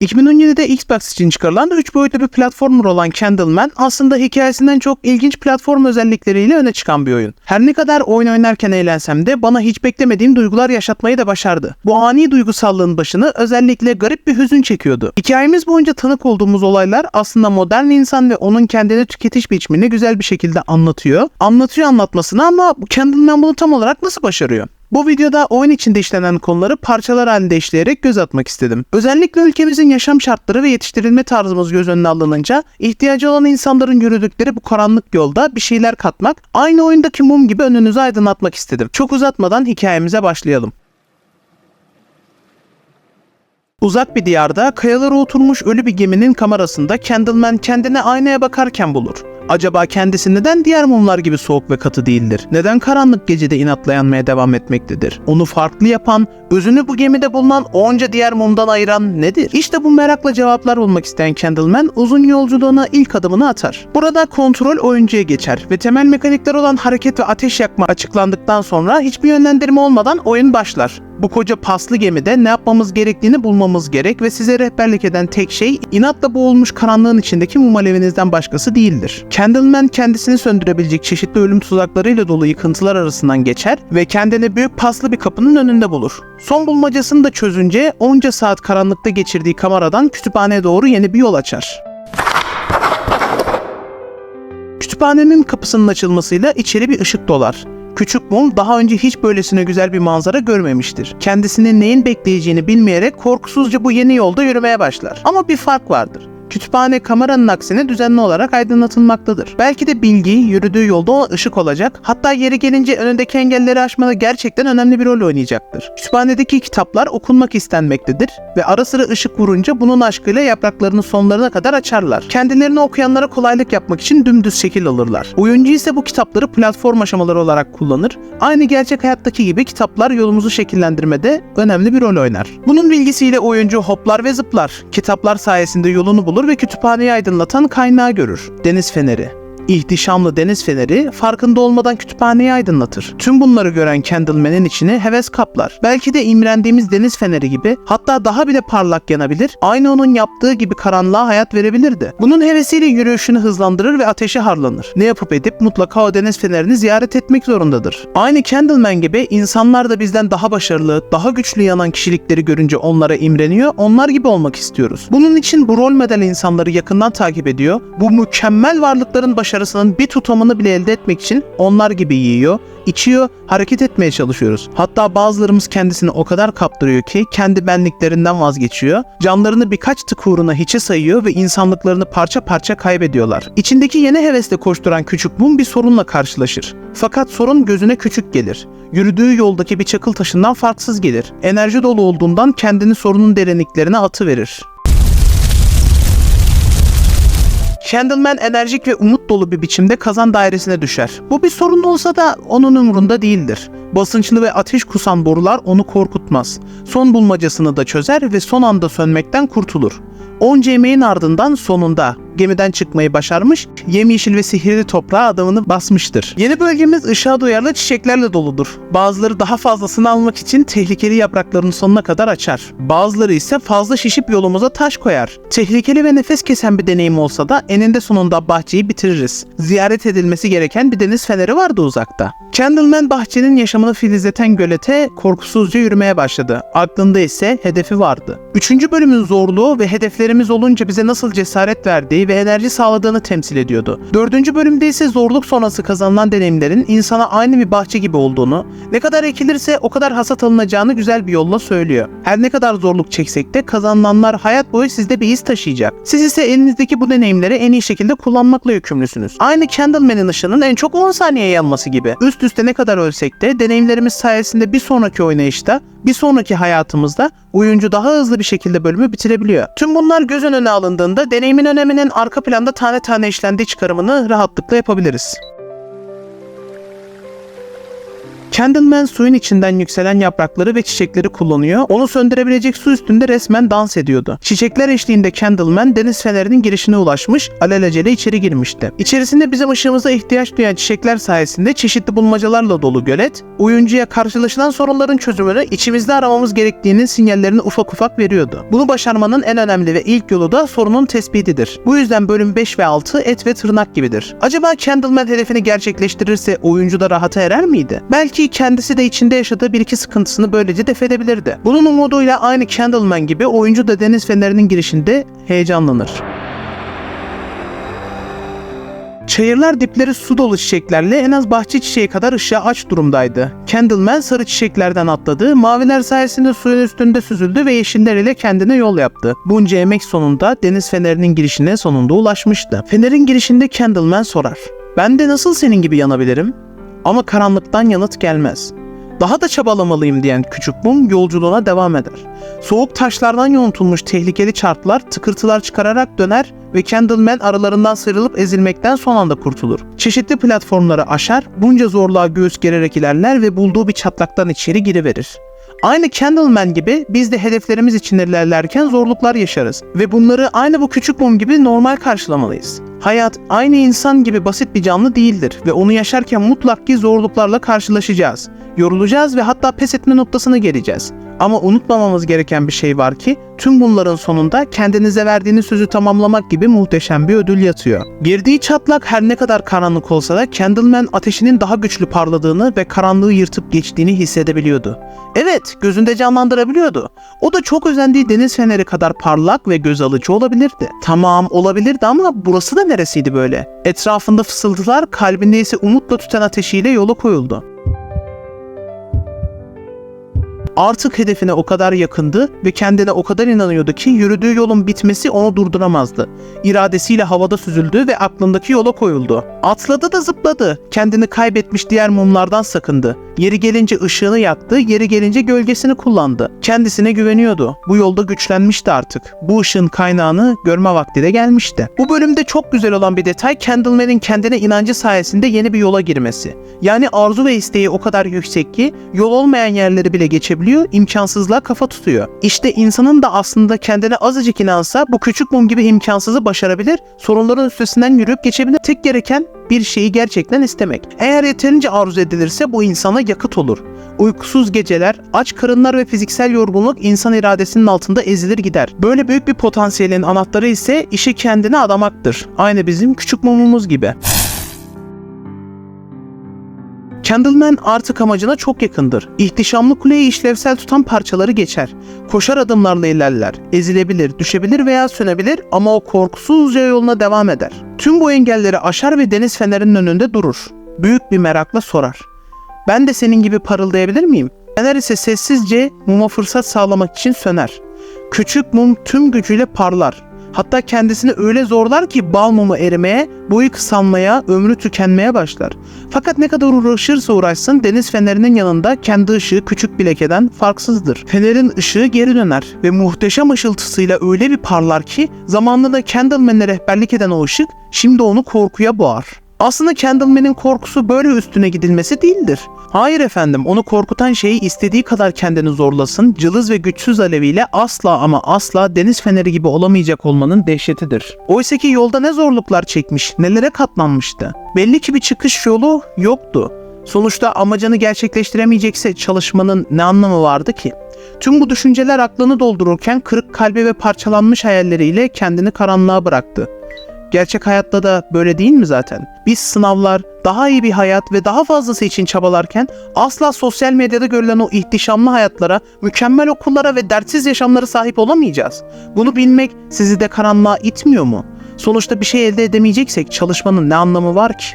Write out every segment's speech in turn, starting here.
2017'de Xbox için çıkarılan 3 boyutlu bir platformer olan Candleman aslında hikayesinden çok ilginç platform özellikleriyle öne çıkan bir oyun. Her ne kadar oyun oynarken eğlensem de bana hiç beklemediğim duygular yaşatmayı da başardı. Bu ani duygusallığın başını özellikle garip bir hüzün çekiyordu. Hikayemiz boyunca tanık olduğumuz olaylar aslında modern insan ve onun kendini tüketiş biçimini güzel bir şekilde anlatıyor. Anlatıyor anlatmasını ama Candleman bunu tam olarak nasıl başarıyor? Bu videoda oyun içinde işlenen konuları parçalar halinde işleyerek göz atmak istedim. Özellikle ülkemizin yaşam şartları ve yetiştirilme tarzımız göz önüne alınınca ihtiyacı olan insanların yürüdükleri bu karanlık yolda bir şeyler katmak, aynı oyundaki mum gibi önünüzü aydınlatmak istedim. Çok uzatmadan hikayemize başlayalım. Uzak bir diyarda kayalara oturmuş ölü bir geminin kamerasında Candleman kendini aynaya bakarken bulur. Acaba kendisi neden diğer mumlar gibi soğuk ve katı değildir? Neden karanlık gecede inatla yanmaya devam etmektedir? Onu farklı yapan, özünü bu gemide bulunan onca diğer mumdan ayıran nedir? İşte bu merakla cevaplar bulmak isteyen Candleman uzun yolculuğuna ilk adımını atar. Burada kontrol oyuncuya geçer ve temel mekanikler olan hareket ve ateş yakma açıklandıktan sonra hiçbir yönlendirme olmadan oyun başlar. Bu koca paslı gemide ne yapmamız gerektiğini bulmamız gerek ve size rehberlik eden tek şey inatla boğulmuş karanlığın içindeki mum alevinizden başkası değildir. Candleman kendisini söndürebilecek çeşitli ölüm tuzaklarıyla dolu yıkıntılar arasından geçer ve kendini büyük paslı bir kapının önünde bulur. Son bulmacasını da çözünce onca saat karanlıkta geçirdiği kameradan kütüphaneye doğru yeni bir yol açar. Kütüphanenin kapısının açılmasıyla içeri bir ışık dolar. Küçük Mum daha önce hiç böylesine güzel bir manzara görmemiştir. Kendisinin neyin bekleyeceğini bilmeyerek korkusuzca bu yeni yolda yürümeye başlar. Ama bir fark vardır. Kütüphane kameranın aksine düzenli olarak aydınlatılmaktadır. Belki de bilgi yürüdüğü yolda ona ışık olacak. Hatta yeri gelince önündeki engelleri aşmada gerçekten önemli bir rol oynayacaktır. Kütüphanedeki kitaplar okunmak istenmektedir ve ara sıra ışık vurunca bunun aşkıyla yapraklarını sonlarına kadar açarlar. Kendilerini okuyanlara kolaylık yapmak için dümdüz şekil alırlar. Oyuncu ise bu kitapları platform aşamaları olarak kullanır. Aynı gerçek hayattaki gibi kitaplar yolumuzu şekillendirmede önemli bir rol oynar. Bunun bilgisiyle oyuncu hoplar ve zıplar. Kitaplar sayesinde yolunu bulur ve kütüphaneyi aydınlatan kaynağı görür. Deniz feneri. İhtişamlı deniz feneri farkında olmadan kütüphaneyi aydınlatır. Tüm bunları gören Candleman'in içini heves kaplar. Belki de imrendiğimiz deniz feneri gibi hatta daha bile parlak yanabilir, aynı onun yaptığı gibi karanlığa hayat verebilirdi. Bunun hevesiyle yürüyüşünü hızlandırır ve ateşe harlanır. Ne yapıp edip mutlaka o deniz fenerini ziyaret etmek zorundadır. Aynı Candleman gibi insanlar da bizden daha başarılı, daha güçlü yanan kişilikleri görünce onlara imreniyor, onlar gibi olmak istiyoruz. Bunun için bu rol model insanları yakından takip ediyor, bu mükemmel varlıkların başarısının bir tutamını bile elde etmek için onlar gibi yiyor, içiyor, hareket etmeye çalışıyoruz. Hatta bazılarımız kendisini o kadar kaptırıyor ki kendi benliklerinden vazgeçiyor, canlarını birkaç tık uğruna hiçe sayıyor ve insanlıklarını parça parça kaybediyorlar. İçindeki yeni hevesle koşturan küçük mum bir sorunla karşılaşır. Fakat sorun gözüne küçük gelir. Yürüdüğü yoldaki bir çakıl taşından farksız gelir. Enerji dolu olduğundan kendini sorunun derinliklerine atıverir. Candleman enerjik ve umut dolu bir biçimde kazan dairesine düşer. Bu bir sorun olsa da onun umurunda değildir. Basınçlı ve ateş kusan borular onu korkutmaz. Son bulmacasını da çözer ve son anda sönmekten kurtulur. Onca emeğin ardından sonunda gemiden çıkmayı başarmış, yemyeşil ve sihirli toprağa adamını basmıştır. Yeni bölgemiz ışığa duyarlı çiçeklerle doludur. Bazıları daha fazlasını almak için tehlikeli yapraklarını sonuna kadar açar. Bazıları ise fazla şişip yolumuza taş koyar. Tehlikeli ve nefes kesen bir deneyim olsa da eninde sonunda bahçeyi bitiririz. Ziyaret edilmesi gereken bir deniz feneri vardı uzakta. Candleman bahçenin yaşamını filizleten gölete korkusuzca yürümeye başladı. Aklında ise hedefi vardı. Üçüncü bölümün zorluğu ve hedeflerimiz olunca bize nasıl cesaret verdiği ve enerji sağladığını temsil ediyordu. Dördüncü bölümde ise zorluk sonrası kazanılan deneyimlerin insana aynı bir bahçe gibi olduğunu, ne kadar ekilirse o kadar hasat alınacağını güzel bir yolla söylüyor. Her ne kadar zorluk çeksek de kazanılanlar hayat boyu sizde bir iz taşıyacak. Siz ise elinizdeki bu deneyimleri en iyi şekilde kullanmakla yükümlüsünüz. Aynı Candleman'in ışının en çok 10 saniye yanması gibi. Üst üste ne kadar ölsek de deneyimlerimiz sayesinde bir sonraki oynayışta, bir sonraki hayatımızda oyuncu daha hızlı bir şekilde bölümü bitirebiliyor. Tüm bunlar göz önüne alındığında deneyimin öneminin arka planda tane tane işlendiği çıkarımını rahatlıkla yapabiliriz. Candleman suyun içinden yükselen yaprakları ve çiçekleri kullanıyor. Onu söndürebilecek su üstünde resmen dans ediyordu. Çiçekler eşliğinde Candleman deniz fenerinin girişine ulaşmış, alelacele içeri girmişti. İçerisinde bizim ışığımıza ihtiyaç duyan çiçekler sayesinde çeşitli bulmacalarla dolu gölet, oyuncuya karşılaşılan sorunların çözümünü içimizde aramamız gerektiğinin sinyallerini ufak ufak veriyordu. Bunu başarmanın en önemli ve ilk yolu da sorunun tespitidir. Bu yüzden bölüm 5 ve 6 et ve tırnak gibidir. Acaba Candleman hedefini gerçekleştirirse oyuncu da rahata erer miydi? Belki kendisi de içinde yaşadığı bir iki sıkıntısını böylece def edebilirdi. Bunun umuduyla aynı Candleman gibi oyuncu da deniz fenerinin girişinde heyecanlanır. Çayırlar dipleri su dolu çiçeklerle en az bahçe çiçeği kadar ışığa aç durumdaydı. Candleman sarı çiçeklerden atladı, maviler sayesinde suyun üstünde süzüldü ve yeşiller ile kendine yol yaptı. Bunca emek sonunda deniz fenerinin girişine sonunda ulaşmıştı. Fenerin girişinde Candleman sorar. Ben de nasıl senin gibi yanabilirim? Ama karanlıktan yanıt gelmez. Daha da çabalamalıyım diyen küçük mum yolculuğuna devam eder. Soğuk taşlardan yontulmuş tehlikeli çarklar tıkırtılar çıkararak döner ve Candleman aralarından sıyrılıp ezilmekten son anda kurtulur. Çeşitli platformları aşar, bunca zorluğa göğüs gererek ilerler ve bulduğu bir çatlaktan içeri giriverir. Aynı Candleman gibi biz de hedeflerimiz için ilerlerken zorluklar yaşarız ve bunları aynı bu küçük mum gibi normal karşılamalıyız. Hayat aynı insan gibi basit bir canlı değildir ve onu yaşarken mutlak ki zorluklarla karşılaşacağız. Yorulacağız ve hatta pes etme noktasına geleceğiz. Ama unutmamamız gereken bir şey var ki tüm bunların sonunda kendinize verdiğiniz sözü tamamlamak gibi muhteşem bir ödül yatıyor. Girdiği çatlak her ne kadar karanlık olsa da Candleman ateşinin daha güçlü parladığını ve karanlığı yırtıp geçtiğini hissedebiliyordu. Evet, gözünde canlandırabiliyordu. O da çok özendiği deniz feneri kadar parlak ve göz alıcı olabilirdi. Tamam olabilirdi ama burası da neresiydi böyle? Etrafında fısıltılar, kalbinde ise umutla tüten ateşiyle yola koyuldu. Artık hedefine o kadar yakındı ve kendine o kadar inanıyordu ki yürüdüğü yolun bitmesi onu durduramazdı. İradesiyle havada süzüldü ve aklındaki yola koyuldu. Atladı da zıpladı. Kendini kaybetmiş diğer mumlardan sakındı. Yeri gelince ışığını yaktı, yeri gelince gölgesini kullandı. Kendisine güveniyordu. Bu yolda güçlenmişti artık. Bu ışığın kaynağını görme vakti de gelmişti. Bu bölümde çok güzel olan bir detay Candleman'in kendine inancı sayesinde yeni bir yola girmesi. Yani arzu ve isteği o kadar yüksek ki yol olmayan yerleri bile geçebiliyor, imkansızlığa kafa tutuyor. İşte insanın da aslında kendine azıcık inansa bu küçük mum gibi imkansızı başarabilir, sorunların üstesinden yürüyüp geçebilir. Tek gereken bir şeyi gerçekten istemek. Eğer yeterince arzu edilirse bu insana yakıt olur. Uykusuz geceler, aç karınlar ve fiziksel yorgunluk insan iradesinin altında ezilir gider. Böyle büyük bir potansiyelin anahtarı ise işi kendine adamaktır. Aynı bizim küçük mumumuz gibi. Candleman artık amacına çok yakındır. İhtişamlı kuleyi işlevsel tutan parçaları geçer. Koşar adımlarla ilerler. Ezilebilir, düşebilir veya sönebilir ama o korkusuzca yoluna devam eder. Tüm bu engelleri aşar ve deniz fenerinin önünde durur. Büyük bir merakla sorar. Ben de senin gibi parıldayabilir miyim? Fener ise sessizce muma fırsat sağlamak için söner. Küçük mum tüm gücüyle parlar. Hatta kendisini öyle zorlar ki bal mumu erimeye, boyu kısalmaya, ömrü tükenmeye başlar. Fakat ne kadar uğraşırsa uğraşsın deniz fenerinin yanında kendi ışığı küçük bir lekeden farksızdır. Fenerin ışığı geri döner ve muhteşem ışıltısıyla öyle bir parlar ki zamanında Candleman'e rehberlik eden o ışık şimdi onu korkuya boğar. Aslında Candleman'in korkusu böyle üstüne gidilmesi değildir. Hayır efendim, onu korkutan şeyi istediği kadar kendini zorlasın, cılız ve güçsüz aleviyle asla ama asla deniz feneri gibi olamayacak olmanın dehşetidir. Oysa ki yolda ne zorluklar çekmiş, nelere katlanmıştı. Belli ki bir çıkış yolu yoktu. Sonuçta amacını gerçekleştiremeyecekse çalışmanın ne anlamı vardı ki? Tüm bu düşünceler aklını doldururken kırık kalbi ve parçalanmış hayalleriyle kendini karanlığa bıraktı. Gerçek hayatta da böyle değil mi zaten? Biz sınavlar, daha iyi bir hayat ve daha fazlası için çabalarken asla sosyal medyada görülen o ihtişamlı hayatlara, mükemmel okullara ve dertsiz yaşamlara sahip olamayacağız. Bunu bilmek sizi de karanlığa itmiyor mu? Sonuçta bir şey elde edemeyeceksek çalışmanın ne anlamı var ki?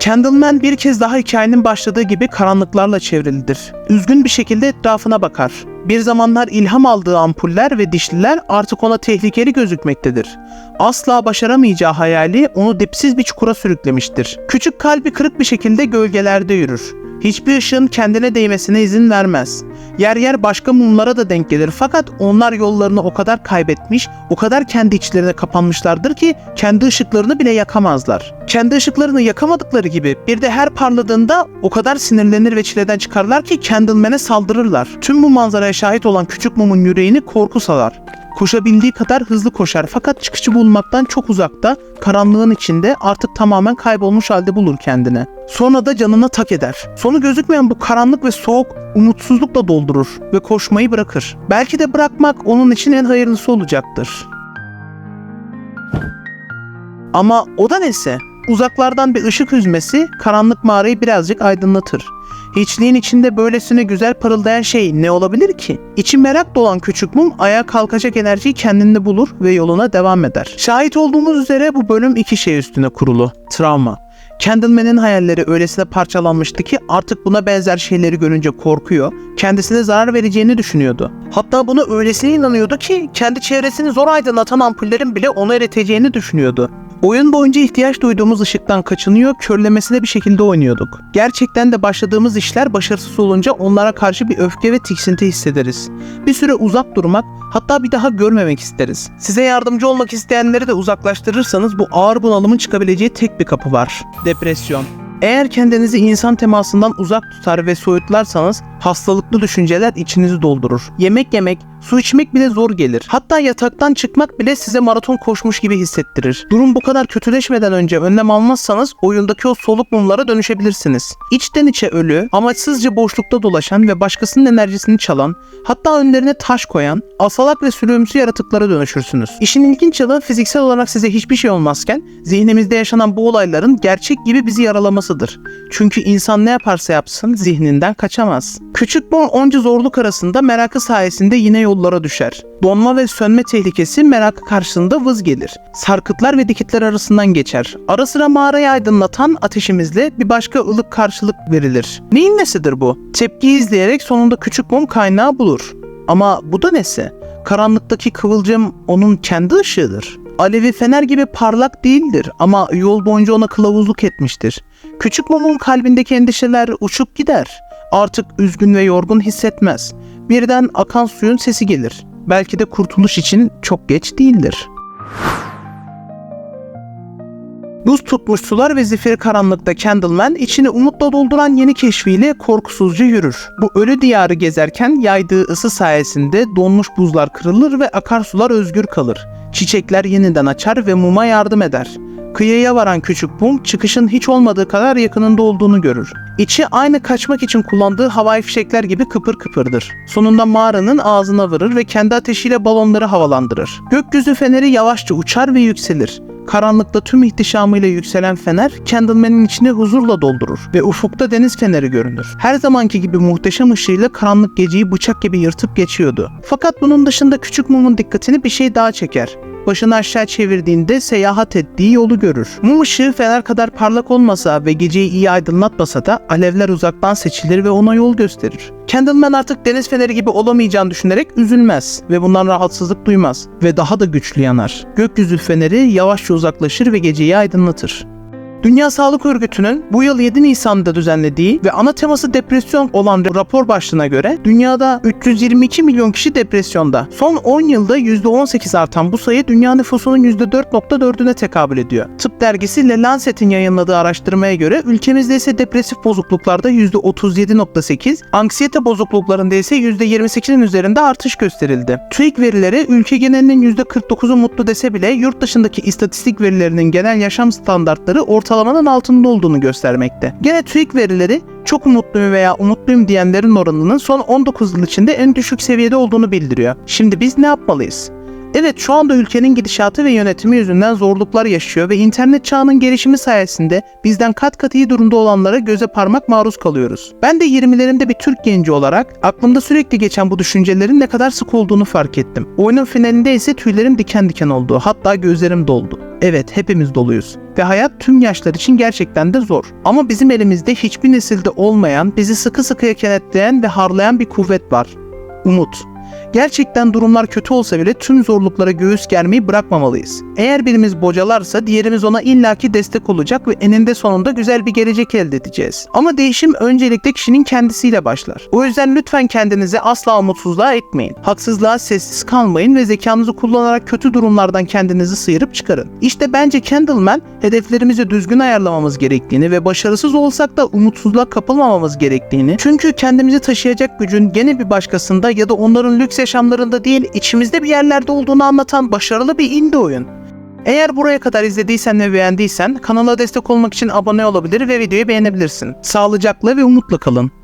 Candleman bir kez daha hikayenin başladığı gibi karanlıklarla çevrilidir. Üzgün bir şekilde etrafına bakar. Bir zamanlar ilham aldığı ampuller ve dişliler artık ona tehlikeli gözükmektedir. Asla başaramayacağı hayali onu dipsiz bir çukura sürüklemiştir. Küçük kalbi kırık bir şekilde gölgelerde yürür. Hiçbir ışığın kendine değmesine izin vermez. Yer yer başka mumlara da denk gelir fakat onlar yollarını o kadar kaybetmiş, o kadar kendi içlerine kapanmışlardır ki kendi ışıklarını bile yakamazlar. Kendi ışıklarını yakamadıkları gibi bir de her parladığında o kadar sinirlenir ve çileden çıkarlar ki Candleman'e saldırırlar. Tüm bu manzaraya şahit olan küçük mumun yüreğini korku salar. Koşabildiği kadar hızlı koşar fakat çıkışı bulmaktan çok uzakta, karanlığın içinde artık tamamen kaybolmuş halde bulur kendini. Sonra da canına tak eder. Sonu gözükmeyen bu karanlık ve soğuk umutsuzlukla doldurur ve koşmayı bırakır. Belki de bırakmak onun için en hayırlısı olacaktır. Ama o da nesi? Uzaklardan bir ışık hüzmesi karanlık mağarayı birazcık aydınlatır. Hiçliğin içinde böylesine güzel parıldayan şey ne olabilir ki? İçi merak dolan küçük mum ayağa kalkacak enerjiyi kendinde bulur ve yoluna devam eder. Şahit olduğumuz üzere bu bölüm iki şey üstüne kurulu. Travma. Candleman'in hayalleri öylesine parçalanmıştı ki artık buna benzer şeyleri görünce korkuyor, kendisine zarar vereceğini düşünüyordu. Hatta buna öylesine inanıyordu ki kendi çevresini zor aydınlatan ampullerin bile onu eriteceğini düşünüyordu. Oyun boyunca ihtiyaç duyduğumuz ışıktan kaçınıyor, körlemesine bir şekilde oynuyorduk. Gerçekten de başladığımız işler başarısız olunca onlara karşı bir öfke ve tiksinti hissederiz. Bir süre uzak durmak, hatta bir daha görmemek isteriz. Size yardımcı olmak isteyenleri de uzaklaştırırsanız bu ağır bunalımın çıkabileceği tek bir kapı var. Depresyon. Eğer kendinizi insan temasından uzak tutar ve soyutlarsanız hastalıklı düşünceler içinizi doldurur. Yemek yemek, su içmek bile zor gelir. Hatta yataktan çıkmak bile size maraton koşmuş gibi hissettirir. Durum bu kadar kötüleşmeden önce önlem almazsanız oyundaki o soluk mumlara dönüşebilirsiniz. İçten içe ölü, amaçsızca boşlukta dolaşan ve başkasının enerjisini çalan, hatta önlerine taş koyan, asalak ve sürüğümsü yaratıklara dönüşürsünüz. İşin ilginç yanı fiziksel olarak size hiçbir şey olmazken zihnimizde yaşanan bu olayların gerçek gibi bizi yaralamasıdır. Çünkü insan ne yaparsa yapsın zihninden kaçamaz. Küçük Bon onca zorluk arasında merakı sayesinde yine yollara düşer. Donma ve sönme tehlikesi merakı karşısında vız gelir. Sarkıtlar ve dikitler arasından geçer. Ara sıra mağarayı aydınlatan ateşimizle bir başka ılık karşılık verilir. Neyin nesidir bu? Tepkiyi izleyerek sonunda küçük mum kaynağı bulur. Ama bu da nesi? Karanlıktaki kıvılcım onun kendi ışığıdır. Alevi fener gibi parlak değildir ama yol boyunca ona kılavuzluk etmiştir. Küçük mumun kalbindeki endişeler uçup gider. Artık üzgün ve yorgun hissetmez. Birden akan suyun sesi gelir. Belki de kurtuluş için çok geç değildir. Buz tutmuş sular ve zifiri karanlıkta Candleman içini umutla dolduran yeni keşfiyle korkusuzca yürür. Bu ölü diyarı gezerken yaydığı ısı sayesinde donmuş buzlar kırılır ve akarsular özgür kalır. Çiçekler yeniden açar ve muma yardım eder. Kıyıya varan küçük mum çıkışın hiç olmadığı kadar yakınında olduğunu görür. İçi aynı kaçmak için kullandığı havai fişekler gibi kıpır kıpırdır. Sonunda mağaranın ağzına varır ve kendi ateşiyle balonları havalandırır. Gökyüzü feneri yavaşça uçar ve yükselir. Karanlıkta tüm ihtişamıyla yükselen fener Candleman'in içini huzurla doldurur ve ufukta deniz feneri görünür. Her zamanki gibi muhteşem ışığıyla karanlık geceyi bıçak gibi yırtıp geçiyordu. Fakat bunun dışında küçük mumun dikkatini bir şey daha çeker başını aşağı çevirdiğinde seyahat ettiği yolu görür. Mum ışığı fener kadar parlak olmasa ve geceyi iyi aydınlatmasa da alevler uzaktan seçilir ve ona yol gösterir. Candleman artık deniz feneri gibi olamayacağını düşünerek üzülmez ve bundan rahatsızlık duymaz ve daha da güçlü yanar. Gökyüzü feneri yavaşça uzaklaşır ve geceyi aydınlatır. Dünya Sağlık Örgütü'nün bu yıl 7 Nisan'da düzenlediği ve ana teması depresyon olan rapor başlığına göre dünyada 322 milyon kişi depresyonda. Son 10 yılda %18 artan bu sayı dünya nüfusunun %4.4'üne tekabül ediyor. Tıp dergisi Le Lancet'in yayınladığı araştırmaya göre ülkemizde ise depresif bozukluklarda %37.8, anksiyete bozukluklarında ise %28'in üzerinde artış gösterildi. TÜİK verileri ülke genelinin %49'u mutlu dese bile yurt dışındaki istatistik verilerinin genel yaşam standartları ortalamanın altında olduğunu göstermekte. Gene TÜİK verileri çok umutluyum veya umutluyum diyenlerin oranının son 19 yıl içinde en düşük seviyede olduğunu bildiriyor. Şimdi biz ne yapmalıyız? Evet şu anda ülkenin gidişatı ve yönetimi yüzünden zorluklar yaşıyor ve internet çağının gelişimi sayesinde bizden kat kat iyi durumda olanlara göze parmak maruz kalıyoruz. Ben de 20'lerimde bir Türk genci olarak aklımda sürekli geçen bu düşüncelerin ne kadar sık olduğunu fark ettim. Oyunun finalinde ise tüylerim diken diken oldu hatta gözlerim doldu. Evet hepimiz doluyuz ve hayat tüm yaşlar için gerçekten de zor. Ama bizim elimizde hiçbir nesilde olmayan, bizi sıkı sıkıya kenetleyen ve harlayan bir kuvvet var. Umut. Gerçekten durumlar kötü olsa bile tüm zorluklara göğüs germeyi bırakmamalıyız. Eğer birimiz bocalarsa diğerimiz ona illaki destek olacak ve eninde sonunda güzel bir gelecek elde edeceğiz. Ama değişim öncelikle kişinin kendisiyle başlar. O yüzden lütfen kendinizi asla umutsuzluğa etmeyin. Haksızlığa sessiz kalmayın ve zekanızı kullanarak kötü durumlardan kendinizi sıyırıp çıkarın. İşte bence Candleman hedeflerimizi düzgün ayarlamamız gerektiğini ve başarısız olsak da umutsuzluğa kapılmamamız gerektiğini çünkü kendimizi taşıyacak gücün gene bir başkasında ya da onların lüks yaşamlarında değil içimizde bir yerlerde olduğunu anlatan başarılı bir indie oyun. Eğer buraya kadar izlediysen ve beğendiysen kanala destek olmak için abone olabilir ve videoyu beğenebilirsin. Sağlıcakla ve umutla kalın.